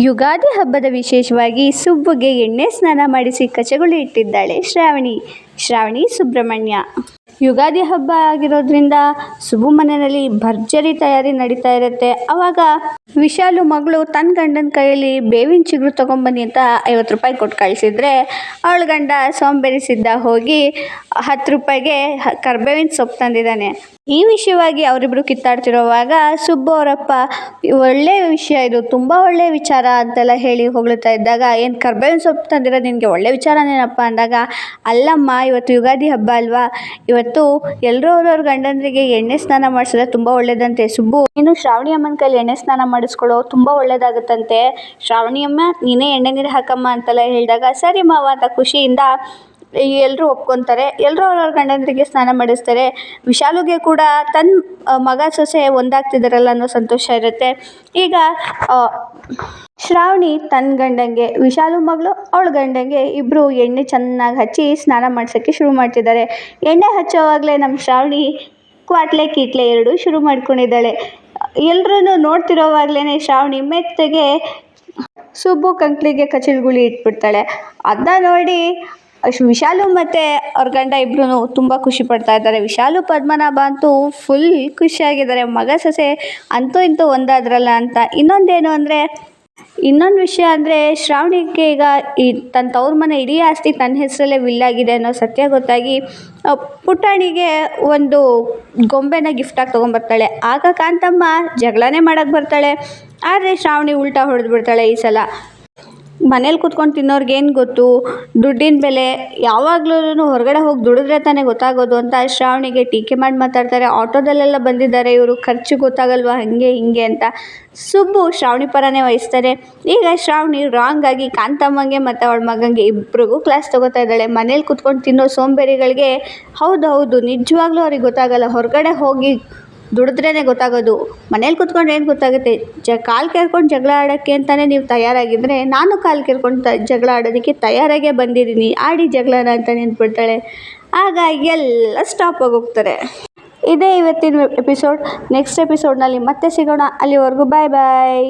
ಯುಗಾದಿ ಹಬ್ಬದ ವಿಶೇಷವಾಗಿ ಸುಬ್ಬುಗೆ ಎಣ್ಣೆ ಸ್ನಾನ ಮಾಡಿಸಿ ಕಚಗುಳಿ ಇಟ್ಟಿದ್ದಾಳೆ ಶ್ರಾವಣಿ. ಶ್ರಾವಣಿ ಸುಬ್ರಹ್ಮಣ್ಯ. ಯುಗಾದಿ ಹಬ್ಬ ಆಗಿರೋದ್ರಿಂದ ಸುಬ್ಬು ಮನೆಯಲ್ಲಿ ಭರ್ಜರಿ ತಯಾರಿ ನಡೀತಾ ಇರುತ್ತೆ. ಅವಾಗ ವಿಶಾಲು ಮಗಳು ತನ್ನ ಗಂಡನ ಕೈಯಲ್ಲಿ ಬೇವಿನ ಚಿಗುರು ತೊಗೊಂಬನ್ನಿ ಅಂತ ಐವತ್ತು ರೂಪಾಯಿ ಕೊಟ್ಟು ಕಳಿಸಿದ್ರೆ ಅವಳ ಗಂಡ ಸೋಂಬೇರಿಸಿದ್ದ ಹೋಗಿ ಹತ್ತು ರೂಪಾಯಿಗೆ ಕರ್ಬೇವಿನ ಸೊಪ್ಪು ತಂದಿದ್ದಾನೆ. ಈ ವಿಷಯವಾಗಿ ಅವರಿಬ್ಬರು ಕಿತ್ತಾಡ್ತಿರೋವಾಗ ಸುಬ್ಬು ಅವರಪ್ಪ ಒಳ್ಳೆಯ ವಿಷಯ ಇದು, ತುಂಬ ಒಳ್ಳೆಯ ವಿಚಾರ ಅಂತೆಲ್ಲ ಹೇಳಿ ಹೊಗಳ್ತಾ ಇದ್ದಾಗ, ಏನು ಕರ್ಬೇವಿನ ಸೊಪ್ಪು ತಂದಿರೋದು ನಿನಗೆ ಒಳ್ಳೆಯ ವಿಚಾರನೇನಪ್ಪ? ಅಂದಾಗ, ಅಲ್ಲಮ್ಮ, ಇವತ್ತು ಯುಗಾದಿ ಹಬ್ಬ ಅಲ್ವಾ? ಇವತ್ತು ಎಲ್ಲರೂ ಅವ್ರವ್ರ ಗಂಡಂದ್ರಿಗೆ ಎಣ್ಣೆ ಸ್ನಾನ ಮಾಡಿಸಿದ್ರೆ ತುಂಬ ಒಳ್ಳೇದಂತೆ. ಸುಬ್ಬು, ನೀನು ಶ್ರಾವಣಿ ಅಮ್ಮನ ಕೈಲಿ ಎಣ್ಣೆ ಸ್ನಾನ ಮಾಡಿಸ್ಕೊಳ್ಳೋ ತುಂಬ ಒಳ್ಳೇದಾಗುತ್ತಂತೆ. ಶ್ರಾವಣಿ ಅಮ್ಮ, ನೀನೇ ಎಣ್ಣೆ ನೀರು ಹಾಕಮ್ಮ ಅಂತೆಲ್ಲ ಹೇಳಿದಾಗ, ಸರಿ ಮಾವ ಅಂತ ಖುಷಿಯಿಂದ ಎಲ್ಲರೂ ಒಪ್ಕೊತಾರೆ. ಎಲ್ಲರೂ ಅವ್ರವ್ರ ಗಂಡಂದ್ರಿಗೆ ಸ್ನಾನ ಮಾಡಿಸ್ತಾರೆ. ವಿಶಾಲುಗೆ ಕೂಡ ತನ್ನ ಮಗ ಸೊಸೆ ಒಂದಾಗ್ತಿದ್ದಾರಲ್ಲ ಅನ್ನೋ ಸಂತೋಷ ಇರುತ್ತೆ. ಈಗ ಶ್ರಾವಣಿ ತನ್ನ ಗಂಡಂಗೆ, ವಿಶಾಲು ಮಗಳು ಅವಳ ಗಂಡಂಗೆ ಇಬ್ಬರು ಎಣ್ಣೆ ಚೆನ್ನಾಗಿ ಹಚ್ಚಿ ಸ್ನಾನ ಮಾಡ್ಸೋಕ್ಕೆ ಶುರು ಮಾಡ್ತಿದ್ದಾರೆ. ಎಣ್ಣೆ ಹಚ್ಚೋವಾಗಲೇ ನಮ್ಮ ಶ್ರಾವಣಿ ಕ್ವಾಟ್ಲೆ ಕೀಟ್ಲೆ ಎರಡು ಶುರು ಮಾಡ್ಕೊಂಡಿದ್ದಾಳೆ. ಎಲ್ಲರೂ ನೋಡ್ತಿರೋವಾಗಲೇ ಶ್ರಾವಣಿ ಮೆತ್ತಗೆ ಸುಬ್ಬು ಕಂಕ್ಳಿಗೆ ಕಚಲ್ಗುಳಿ ಇಟ್ಬಿಡ್ತಾಳೆ. ಅದನ್ನ ನೋಡಿ ವಿಶಾಲು ಮತ್ತು ಅವ್ರ ಗಂಡ ಇಬ್ಬರೂ ತುಂಬ ಖುಷಿ ಪಡ್ತಾ ಇದ್ದಾರೆ. ವಿಶಾಲು, ಪದ್ಮನಾಭ ಅಂತೂ ಫುಲ್ ಖುಷಿಯಾಗಿದ್ದಾರೆ. ಮಗ ಸೊಸೆ ಅಂತೂ ಇಂತೂ ಒಂದಾದ್ರಲ್ಲ ಅಂತ. ಇನ್ನೊಂದೇನು ಅಂದರೆ ಇನ್ನೊಂದು ವಿಷಯ ಅಂದರೆ ಶ್ರಾವಣಿಗೆ ಈಗ ಈ ತನ್ನ ತವ್ರ ಮನೆ ಇಡೀ ಆಸ್ತಿ ತನ್ನ ಹೆಸರಲ್ಲೇ ವಿಲ್ಲಾಗಿದೆ ಅನ್ನೋ ಸತ್ಯ ಗೊತ್ತಾಗಿ ಪುಟಾಣಿಗೆ ಒಂದು ಗೊಂಬೆನ ಗಿಫ್ಟಾಗಿ ತೊಗೊಂಬರ್ತಾಳೆ. ಆಗ ಕಾಂತಮ್ಮ ಜಗಳನೇ ಮಾಡೋಕ್ಕೆ ಬರ್ತಾಳೆ. ಆದರೆ ಶ್ರಾವಣಿ ಉಲ್ಟಾ ಹೊಡೆದ್ಬಿಡ್ತಾಳೆ ಈ ಸಲ. ಮನೇಲಿ ಕೂತ್ಕೊಂಡು ತಿನ್ನೋರ್ಗೆ ಏನು ಗೊತ್ತು? ದುಡ್ಡಿನ ಬೆಲೆ ಯಾವಾಗ್ಲೂ ಹೊರಗಡೆ ಹೋಗಿ ದುಡಿದ್ರೆ ತಾನೇ ಗೊತ್ತಾಗೋದು ಅಂತ ಶ್ರಾವಣಿಗೆ ಟೀಕೆ ಮಾಡಿ ಮಾತಾಡ್ತಾರೆ. ಆಟೋದಲ್ಲೆಲ್ಲ ಬಂದಿದ್ದಾರೆ ಇವರು, ಖರ್ಚು ಗೊತ್ತಾಗಲ್ವಾ? ಹಾಗೆ, ಹಿಂಗೆ ಅಂತ ಸುಬ್ಬು ಶ್ರಾವಣಿ ಪರನೇ ವಹಿಸ್ತಾರೆ. ಈಗ ಶ್ರಾವಣಿ ರಾಂಗ್ ಆಗಿ ಕಾಂತಮ್ಮಂಗೆ ಮತ್ತು ಅವಳ ಮಗಂಗೆ ಇಬ್ಬರಿಗೂ ಕ್ಲಾಸ್ ತಗೋತಾ ಇದ್ದಾಳೆ. ಮನೇಲಿ ಕೂತ್ಕೊಂಡು ತಿನ್ನೋ ಸೋಂಬೇರಿಗಳಿಗೆ ಹೌದು ಹೌದು, ನಿಜವಾಗ್ಲೂ ಅವ್ರಿಗೆ ಗೊತ್ತಾಗಲ್ಲ. ಹೊರಗಡೆ ಹೋಗಿ ದುಡಿದ್ರೇ ಗೊತ್ತಾಗೋದು. ಮನೇಲಿ ಕೂತ್ಕೊಂಡು ಏನು ಗೊತ್ತಾಗುತ್ತೆ? ಜ, ಕಾಲು ಕೇರ್ಕೊಂಡು ಜಗಳ ಆಡೋಕ್ಕೆ ಅಂತಲೇ ನೀವು ತಯಾರಾಗಿದ್ದರೆ ನಾನು ಕಾಲು ಕೆರ್ಕೊಂಡು ತ, ಜಗಳ ಆಡೋದಕ್ಕೆ ತಯಾರಾಗೇ ಬಂದಿದ್ದೀನಿ. ಆಡಿ ಜಗಳನ ಅಂತ ನಿಂತ್ಬಿಡ್ತಾಳೆ ಆಗ ಎಲ್ಲ ಸ್ಟಾಪ್ ಆಗೋಗ್ತಾರೆ. ಇದೇ ಇವತ್ತಿನ ಎಪಿಸೋಡ್. ನೆಕ್ಸ್ಟ್ ಎಪಿಸೋಡ್ನಲ್ಲಿ ಮತ್ತೆ ಸಿಗೋಣ. ಅಲ್ಲಿವರೆಗೂ ಬಾಯ್ ಬಾಯ್